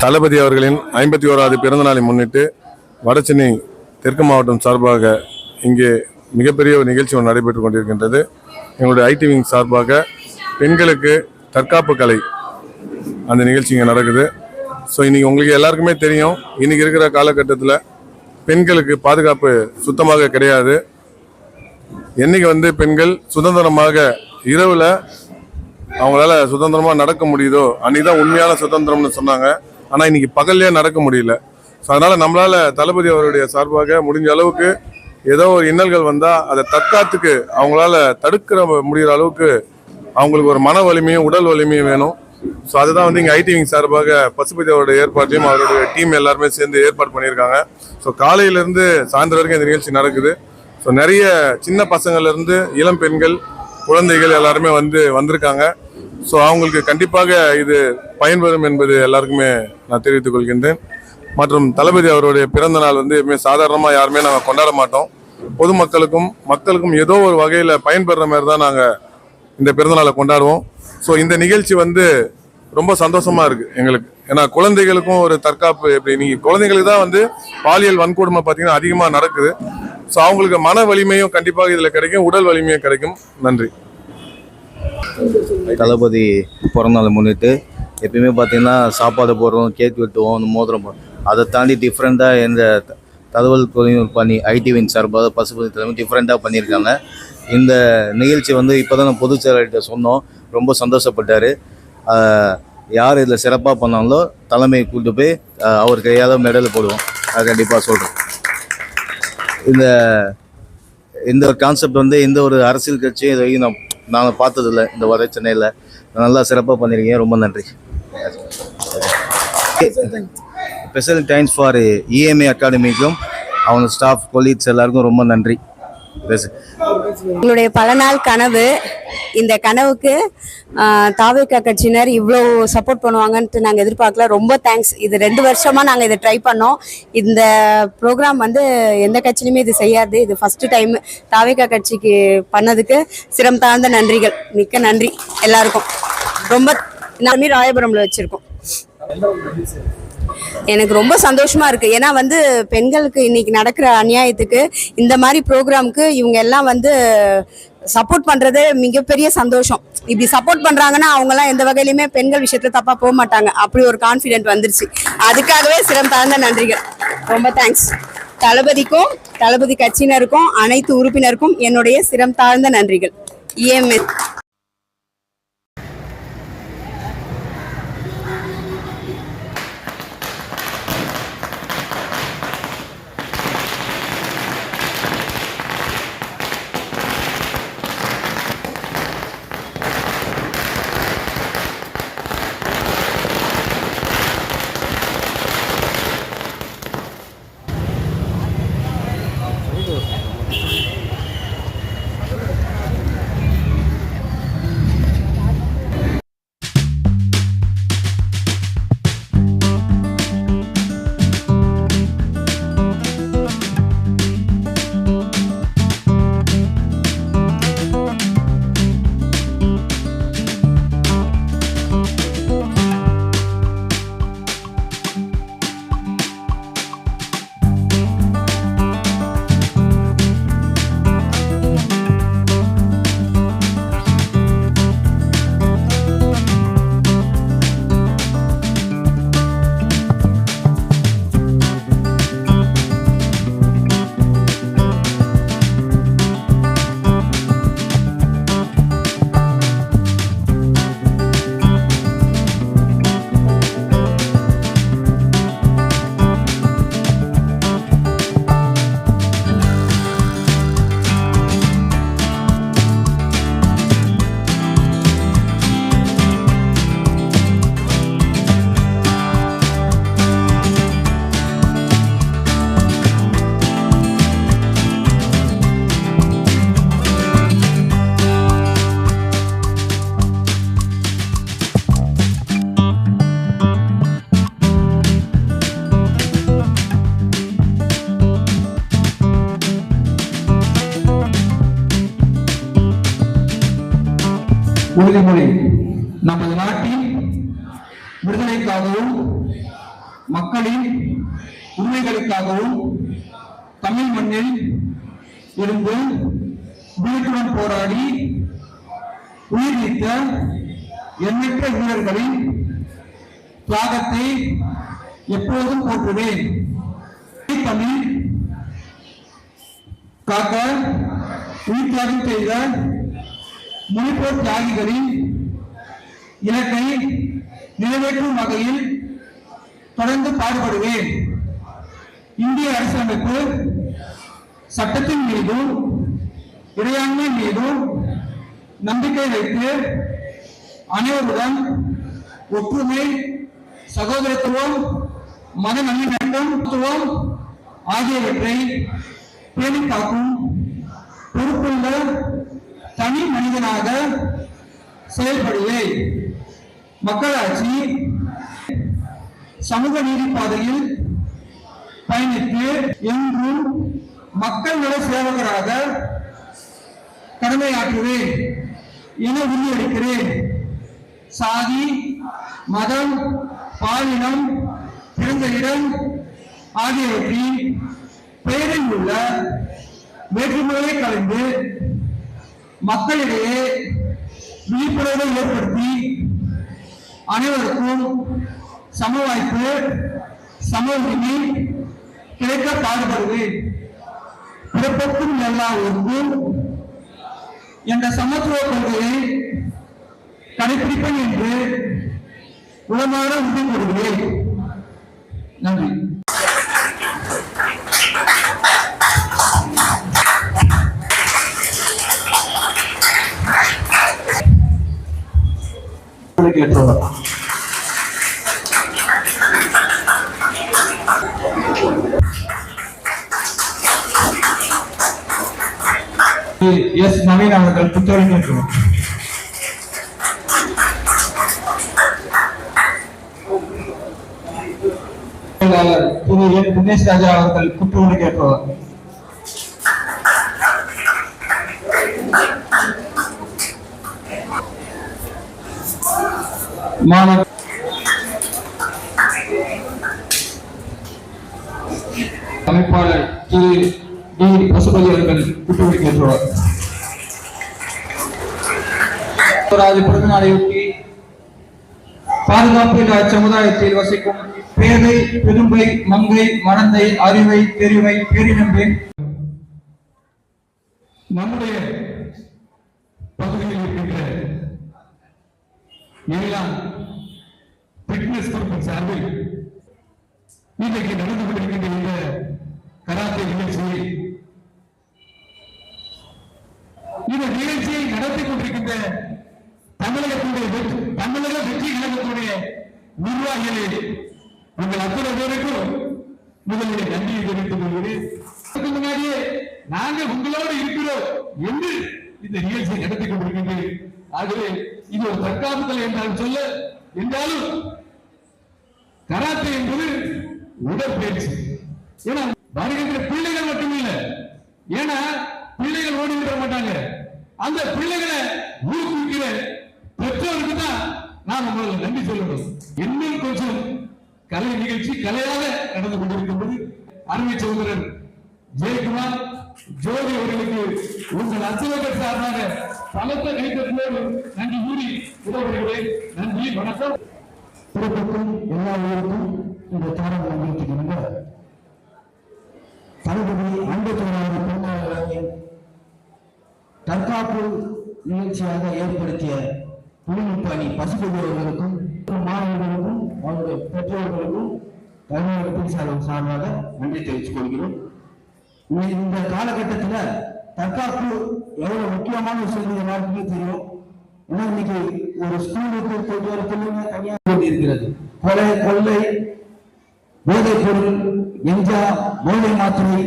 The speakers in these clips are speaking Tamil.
தளபதி அவர்களின் ஐம்பத்தி ஓராவது பிறந்த நாளை முன்னிட்டு வடசென்னை தெற்கு மாவட்டம் சார்பாக இங்கே மிகப்பெரிய ஒரு நிகழ்ச்சி ஒன்று நடைபெற்று கொண்டிருக்கின்றது. எங்களுடைய ஐடி விங் சார்பாக பெண்களுக்கு தற்காப்பு கலை அந்த நிகழ்ச்சி இங்கே நடக்குது. ஸோ இன்றைக்கி உங்களுக்கு எல்லாருக்குமே தெரியும் இன்றைக்கி இருக்கிற காலகட்டத்தில் பெண்களுக்கு பாதுகாப்பு சுத்தமாக கிடையாது. என்றைக்கு வந்து பெண்கள் சுதந்திரமாக இரவில் அவங்களால சுதந்திரமா நடக்க முடியுதோ? அன்னைக்கு தான் உண்மையான சுதந்திரம்னு சொன்னாங்க. ஆனா இன்னைக்கு பகல்லே நடக்க முடியல. ஸோ அதனால நம்மளால தளபதி அவருடைய சார்பாக முடிஞ்ச அளவுக்கு ஏதோ ஒரு இன்னல்கள் வந்தா அதை தற்காத்துக்கு அவங்களால தடுக்கிற முடிகிற அளவுக்கு அவங்களுக்கு ஒரு மன வலிமையும் உடல் வலிமையும் வேணும். ஸோ அதுதான் வந்து இங்கே ஐடி விங் சார்பாக பசுபதி அவருடைய ஏற்பாட்டையும் அவருடைய டீம் எல்லாருமே சேர்ந்து ஏற்பாடு பண்ணியிருக்காங்க. ஸோ காலையிலேருந்து சாயந்தரம் வரைக்கும் இந்த நிகழ்ச்சி நடக்குது. ஸோ நிறைய சின்ன பசங்கள்லேருந்து இளம் பெண்கள் குழந்தைகள் எல்லாருமே வந்து வந்திருக்காங்க. ஸோ அவங்களுக்கு கண்டிப்பாக இது பயன்பெறும் என்பது எல்லாருக்குமே நான் தெரிவித்துக் கொள்கின்றேன். மற்றும் தளபதி அவருடைய பிறந்த நாள் வந்து எப்பவுமே சாதாரணமாக யாருமே நாங்கள் கொண்டாட மாட்டோம். பொதுமக்களுக்கும் மக்களுக்கும் ஏதோ ஒரு வகையில் பயன்பெறுற மாதிரி தான் நாங்கள் இந்த பிறந்தநாளை கொண்டாடுவோம். ஸோ இந்த நிகழ்ச்சி வந்து ரொம்ப சந்தோஷமாக இருக்குது எங்களுக்கு. ஏன்னா குழந்தைகளுக்கும் ஒரு தற்காப்பு எப்படி நீங்கள் குழந்தைங்களுக்கு தான் வந்து பாலியல் வன்கொடுமை பார்த்தீங்கன்னா அதிகமாக நடக்குது. ஸோ அவங்களுக்கு மன வலிமையும் கண்டிப்பாக இதில் கிடைக்கும் உடல் வலிமையும் கிடைக்கும். நன்றி. தளபதி பிறந்தநாள் முன்னிட்டு எப்பயுமே பார்த்தீங்கன்னா சாப்பாடு போடுறோம் கேக் வெட்டுவோம் மோதிரம் போடுறோம். அதை தாண்டி டிஃப்ரெண்ட்டாக எந்த த- தகவல் தொழில்நுட்ப பணி ஐடிவின் சார்பாக பசுபதி தலைமை டிஃப்ரெண்ட்டாக பண்ணியிருக்காங்க. இந்த நிகழ்ச்சி வந்து இப்போ தான் நான் பொதுச் செயலாளர்கிட்ட சொன்னோம். ரொம்ப சந்தோஷப்பட்டார். யார் இதில் சிறப்பாக பண்ணாங்களோ தலைமையை கூட்டு போய் அவர் கையால் மெடல் போடுவோம். அது கண்டிப்பாக சொல்கிறேன் இந்த இந்த ஒரு கான்செப்ட் வந்து எந்த ஒரு அரசியல் கட்சியும் இது வரைக்கும் நான் நான் பார்த்ததில்ல. இந்த வரை சென்னையில். நல்லா சிறப்பாக பண்ணியிருக்கீங்க ரொம்ப நன்றி. ஸ்பெஷல் தேங்க்ஸ் ஃபார் இஎம்ஏ அகாடமிக்கும் அவங்க ஸ்டாஃப் கொலீக்ஸ் எல்லாருக்கும் ரொம்ப நன்றி. உங்களுடைய பல நாள் கனவு இந்த கனவுக்கு தாவேக்கா கட்சியினர் இவ்வளோ சப்போர்ட் பண்ணுவாங்கன்ட்டு நாங்கள் எதிர்பார்க்கல. ரொம்ப தேங்க்ஸ் இது ரெண்டு வருஷமா நாங்கள் இதை ட்ரை பண்ணோம். இந்த ப்ரோக்ராம் வந்து எந்த கட்சியிலுமே இது செய்யாது. இது ஃபர்ஸ்ட் டைம் தாவேக்கா கட்சிக்கு பண்ணதுக்கு சிரம் தாழ்ந்த நன்றிகள். மிக்க நன்றி எல்லாருக்கும். ரொம்ப நாமே ராயபுரம்ல வச்சிருக்கோம். எனக்கு ரொம்ப சந்தோஷமா இருக்கு. ஏன்னா வந்து பெண்களுக்கு இன்னைக்கு நடக்கிற அநியாயத்துக்கு இந்த மாதிரி ப்ரோக்ராம்க்கு இவங்க எல்லாம் வந்து சப்போர்ட் பண்றது மிகப்பெரிய சந்தோஷம். இப்படி சப்போர்ட் பண்றாங்கன்னா அவங்க எல்லாம் எந்த வகையிலுமே பெண்கள் விஷயத்துல தப்பா போக மாட்டாங்க. அப்படி ஒரு கான்ஃபிடென்ட் வந்துருச்சு. அதுக்காகவே சிரம் தாழ்ந்த நன்றிகள். ரொம்ப தேங்க்ஸ் தளபதிக்கும் தளபதி கட்சியினருக்கும் அனைத்து உறுப்பினருக்கும் என்னுடைய சிரம் தாழ்ந்த நன்றிகள். E இஎம்எஸ் மொழி நமது நாட்டின் விடுதலைக்காகவும் மக்களின் உரிமைகளுக்காகவும் தமிழ் மண்ணில் இருந்து வீட்டுடன் போராடி உயிர் நீத்த எண்ணற்ற வீரர்களின் தியாகத்தை எப்போதும் போற்றுவேன். தமிழ் காக்க உயிர் தியாகம் செய்த மொழிப்போர் தியாகிகளின் இலக்கை நிறைவேற்றும் வகையில் தொடர்ந்து பாடுபடுவேன். இந்திய அரசமைப்பு சட்டத்தின் மீதும் இறையாண்மை மீதும் நம்பிக்கை வைத்து அனைவருடன் ஒற்றுமை சகோதரத்துவம் மத நல்லிணக்கம் ஆகியவற்றை பேணி காக்கும் பொறுப்புள்ள தனி மனிதனாக செயல்படுவேன் மக்களாட்சி சமூக நீதி பாதையில் பயணித்து என்றும் மக்கள் நல சேவகராக கடமையாற்றுவேன் என உறுதியளிக்கிறேன். சாதி மதம் பாலினம் பிறந்த இடம் ஆகியவற்றின் பெயரில் உள்ள வேற்றுமையை கலந்து மக்களிடையே விழிப்புணர்வை ஏற்படுத்தி அனைவருக்கும் சம வாய்ப்பு சம உரிமை கிடைக்க பாடுபடுவேன் பிறப்புக்கும் எல்லா ஒன்றும் என்ற சமத்துவ கொள்கையை கடைபிடிப்பேன் என்று உளமாற உறுதி கூறுகிறேன் நன்றி. ஏற்றவர் எஸ் நவீன் அவர்கள் புத்தகம் ஏற்றுவார் திரு என் தினேஷ் ராஜா அவர்கள் குற்றவுடன் கேட்பவர். மாணவர். அமைப்பாளர் திரு டி. பசுபதி அவர்கள் குற்றவுடன் கேட்பவர் பிறந்த நாளையொட்டி பாதுகாப்பு இல்லாத சமுதாயத்தில் வசிக்கும் பேதை பெரும்பை மங்கை மடந்தை அறிவை தெரிவை பேரினம்பை நம்முடைய பகுதியில் இருக்கின்ற எல்லாம் பிட்னஸ் குரூப்பின் சார்பில் இன்றைக்கு நடந்து கொண்டிருக்கின்ற இந்த கராத்தே நிகழ்ச்சியை இந்த நிகழ்ச்சியை நடத்தி கொண்டிருக்கின்ற தமிழகத்துடைய வெற்றி தமிழக வெற்றி கழகத்துடைய நிர்வாகிகளே உங்கள் அத்தனை பேருக்கும் முதலில் நன்றியை தெரிவித்துக் கொள்கிறேன். அதுக்கு முன்னாடியே நாங்கள் உங்களோடு இருக்கிறோம் என்று இந்த நிகழ்ச்சியை நடத்தி கொண்டிருக்கின்றேன். ஆகவே இது ஒரு தற்காப்புதல் என்றால் சொல்ல என்றாலும் கராத்தே என்பது உடற்பயிற்சி. ஏன்னா வருகின்ற பிள்ளைகள் மட்டுமில்ல. ஏன்னா பிள்ளைகள் ஓடி விட மாட்டாங்க அந்த பிள்ளைகளை ஊக்குவிக்கிற பெற்றோருக்கு தான் நான் உங்களுக்கு நன்றி சொல்லணும். இன்னும் கொஞ்சம் கலை நிகழ்ச்சி கலையாக நடந்து கொண்டிருக்கின்றது அருமை சகோதரர் ஜெயக்குமார் ஜோதி அவர்களுக்கு உங்கள் அச்சலகர் சார்பாக பலத்த கைத்தட்டோடு நன்றி கூறி உதவுகிறேன் நன்றி வணக்கம். பிறப்புக்கும் எல்லா உயிருக்கும் இந்த தாரக நிகழ்ச்சிக்கு தளபதி ஐம்பத்தோராவது பிறந்தநாளின் தற்காப்பு நிகழ்ச்சியாக ஏற்படுத்திய தொழில்நுட்ப அணி பசுபதிவர்களுக்கும் மாணவர்களுக்கும் அவருடைய பெற்றோர்களுக்கும் தமிழக சார்பு சார்பாக நன்றி தெரிவித்துக் கொள்கிறோம். இந்த காலகட்டத்தில் தற்காப்பு எவ்வளவு முக்கியமான விஷயம் எல்லாருக்குமே தெரியும். ஏன்னா இன்னைக்கு ஒரு ஸ்கூலுக்கு போயிட்டு வர பிள்ளைங்க தனியாக கொண்டிருக்கிறது கொலை கொள்ளை போதைப் பொருள் எஞ்சா போதை மாத்திரை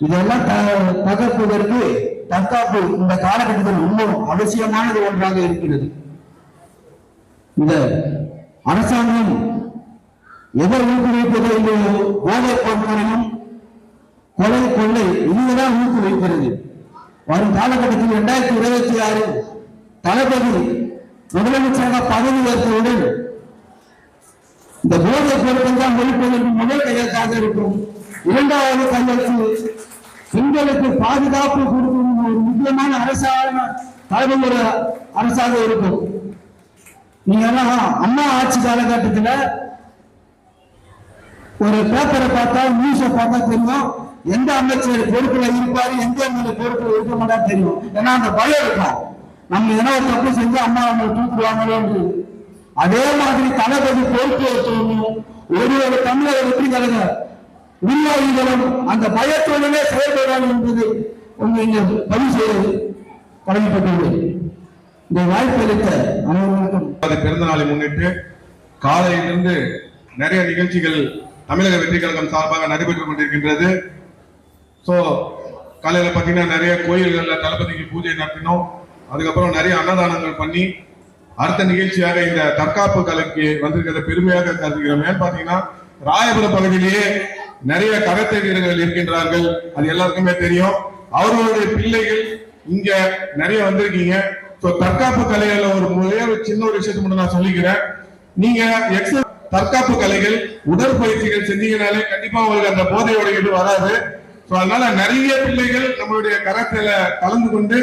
இதெல்லாம் த- தகர்ப்பதற்கு தற்காப்பு இந்த காலகட்டத்தில் இன்னும் அவசியமானது ஒன்றாக இருக்கிறது. இந்த அரசாங்கம் எதை ஊக்குவிப்பது இல்லையோ போதைப் பொருட்களையும் கொலை கொள்ளை இதுதான் ஊக்குவிக்கிறது. வரும் காலகட்டத்தில் இரண்டாயிரத்தி இருபத்தி ஆறு தளபதி முதலமைச்சராக பதவி ஏற்றவுடன் இந்த போதை பொருட்கள் தான் ஒழிப்பதற்கு முதல் கையெழுத்தாக இருக்கும். இரண்டாவது கையெழுத்து பெண்களுக்கு பாதுகாப்பு கொடுக்கும் ஒரு முக்கியமான அரசாக தலைமை அரசாக இருக்கும். நீங்க எல்லாம் அம்மா ஆட்சி காலகட்டத்தில் ஒரு பேப்பரை பார்த்தா நியூஸை பார்த்தா தெரியும். எந்த அமைச்சர் பொறுப்புல இருப்பாரு எந்த அமைச்சர் பொறுப்புல இருக்க மாட்டான்னு தெரியும். ஏன்னா அந்த பயம் இருக்கும் நம்ம எதனா ஒரு தப்பு செஞ்சு அம்மா அவங்க தூக்குவாங்களோன்னு அதே மாதிரி தளபதி பொறுப்பு ஏற்றணும் ஒரு ஒரு தமிழர் வெற்றி கழக நிர்வாகிகளும் அந்த பயத்தோடவே செயல்படுவாங்க என்பது உங்க இங்க பதிவு செய்து கடமைப்பட்டுள்ளது இந்த வாய்ப்பு அளித்த அனைவருக்கும் அது பிறந்த நாளை முன்னிட்டு காலையிலிருந்து நிறைய நிகழ்ச்சிகள் தமிழக வெற்றி கழகம் சார்பாக நடைபெற்றுக் கொண்டிருக்கின்றது. ஸோ காலையில் பார்த்தீங்கன்னா நிறைய கோயில்களில் தளபதிக்கு பூஜை நடத்தினோம். அதுக்கப்புறம் நிறைய அன்னதானங்கள் பண்ணி அடுத்த நிகழ்ச்சியாக இந்த தற்காப்பு கலைக்கு வந்திருக்கிறத பெருமையாக கருதுகிறோம். ஏன்னு பார்த்தீங்கன்னா ராயபுரம் பகுதியிலேயே நிறைய கரத்தை வீரர்கள் இருக்கின்றார்கள். அது எல்லாருக்குமே தெரியும். அவர்களுடைய பிள்ளைகள் இங்க நிறைய வந்திருக்கீங்க. ஸோ தற்காப்பு கலைகள்ல ஒரு ஒரே ஒரு சின்ன ஒரு விஷயத்தை மட்டும் நான் சொல்லிக்கிறேன். நீங்க எக்ஸ தற்காப்பு கலைகள் உடற்பயிற்சிகள் செஞ்சீங்கனாலே கண்டிப்பா உங்களுக்கு அந்த போதையோட இது வராது. அதனால நிறைய பிள்ளைகள் நம்மளுடைய கரத்துல கலந்து கொண்டு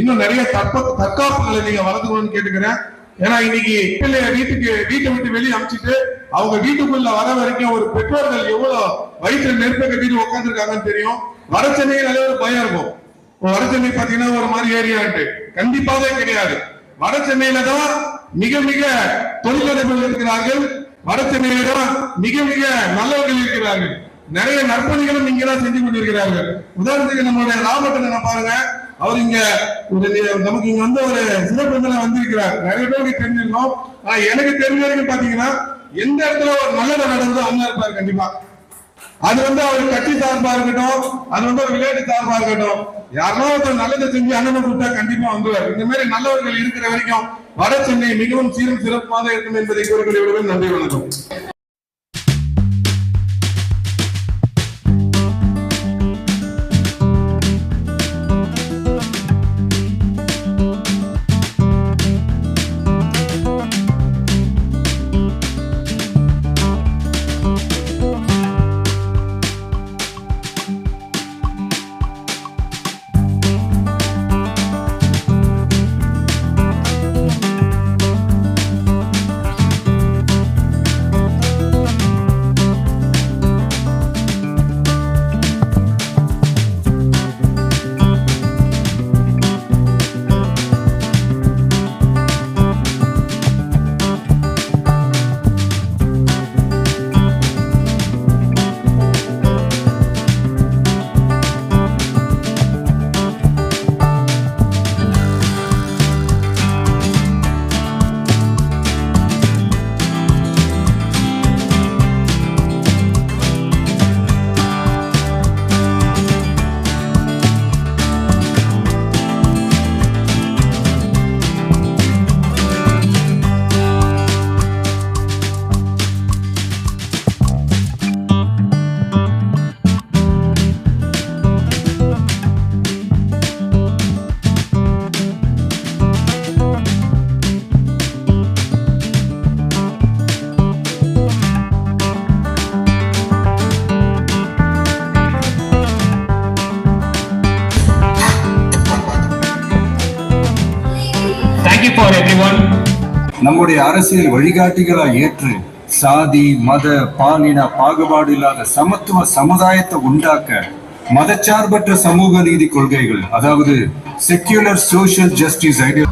இன்னும் நிறைய தற்ப தற்காப்புகளை நீங்க வளர்த்துக்கணும்னு கேட்டுக்கிறேன். ஏன்னா இன்னைக்கு பிள்ளைய வீட்டுக்கு வீட்டை விட்டு வெளியே அமைச்சிட்டு அவங்க வீட்டுக்குள்ள வர வரைக்கும் ஒரு பெற்றோர்கள் எவ்வளவு வயிற்றுல நெருப்பை கட்டிட்டு உட்காந்துருக்காங்கன்னு தெரியும். வட சென்னையில் ஒரு பயம் இருக்கும். இப்போ வட சென்னை பாத்தீங்கன்னா ஒரு மாதிரி ஏரியான்ட்டு கண்டிப்பாவே கிடையாது. வட சென்னையில தான் மிக மிக தொழிலதிபர்கள் இருக்கிறார்கள். வட சென்னையில தான் மிக மிக நல்லவர்கள் இருக்கிறார்கள். நிறைய நற்பணிகளும் இங்க எல்லாம் செஞ்சு கொண்டிருக்கிறார்கள். உதாரணத்துக்கு நம்மளுடைய ராமகிருஷ்ணன் பாருங்க. அவர் இங்க நமக்கு இங்க வந்து ஒரு சிறப்பு வந்திருக்கிறார். நிறைய பேருக்கு தெரிஞ்சிருக்கோம். ஆனா எனக்கு தெரிஞ்ச வரைக்கும் பாத்தீங்கன்னா எந்த இடத்துல ஒரு நல்லதை நடந்ததோ அங்க இருப்பார் கண்டிப்பா. அது வந்து அவர் கட்சி சார்பா இருக்கட்டும் அது வந்து ஒரு விளையாட்டு சார்பா இருக்கட்டும். யாரெல்லாம் ஒருத்தர் நல்லதை செஞ்சு அண்ணன் கொடுத்தா கண்டிப்பா வந்துவார் இந்த மாதிரி நல்லவர்கள் இருக்கிற வரைக்கும் வட சென்னை மிகவும் சீரும் சிறப்பாக இருக்கும் என்பதை கூறுகளை விடுவேன் நன்றி வணக்கம். நம்முடைய அரசியல் வழிகாட்டிகளா ஏற்று சாதி மத பாலின பாகுபாடு இல்லாத சமத்துவ சமுதாயத்தை உண்டாக்க மதச்சார்பற்ற சமூக நீதி கொள்கைகள் அதாவது secular social justice idea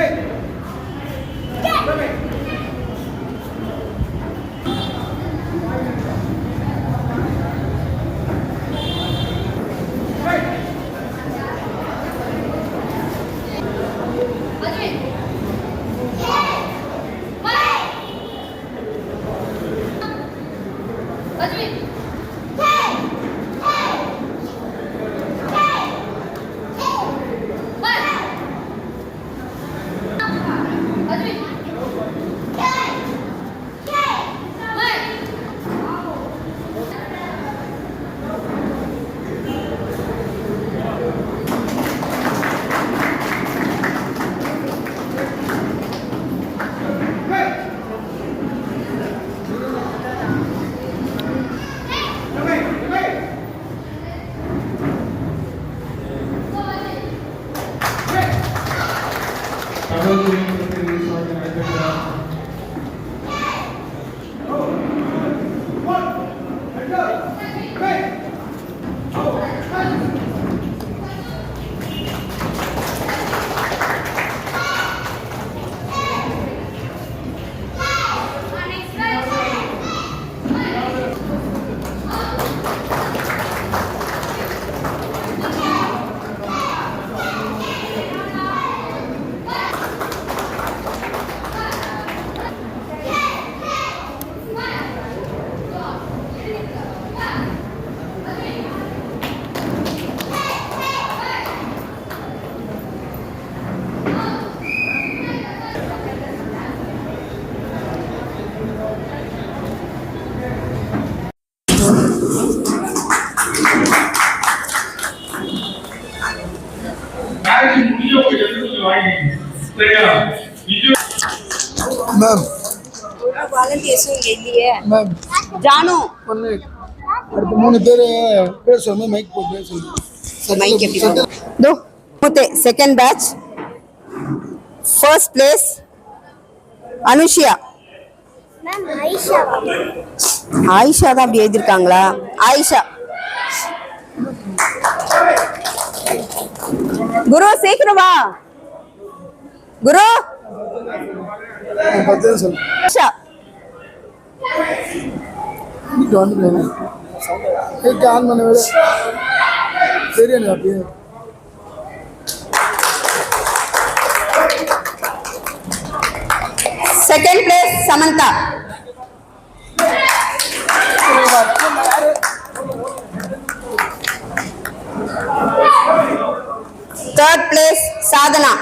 Hey, ma'am வாலண்டியர்ஸும் இங்கே இல்லையே. மேம் ஜானு. ஒன்று அடுத்த மூணு பேர் பேர் சொல்லுங்க மைக் போட்டு பேர் சொல்லுங்க மைக் எப்படி தோ second batch first place Anushiya. Ayesha தான் அப்படி எழுதியிருக்காங்களா? ஆயிஷா. குரு சீக்கிரம் வா. குரு. பத்து பேர் சொல்லு ஆயிஷா வீட்டு வந்துட்டு லைட் ஆன் பண்ண விட சரி எனக்கு அப்படியே second place Samantha third place Sadhana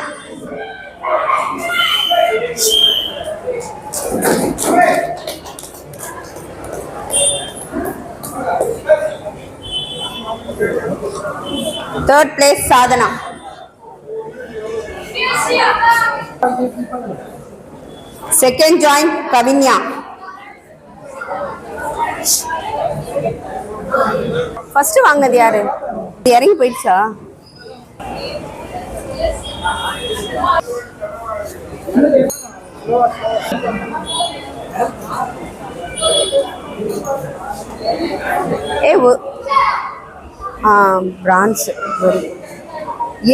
third place Sadhana second join Kavinya first வாங்கினது யாரு? இறங்கி போயிடுச்சா? ஏ பிரான்ஸ்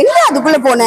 எங்க அதுக்குள்ள போன?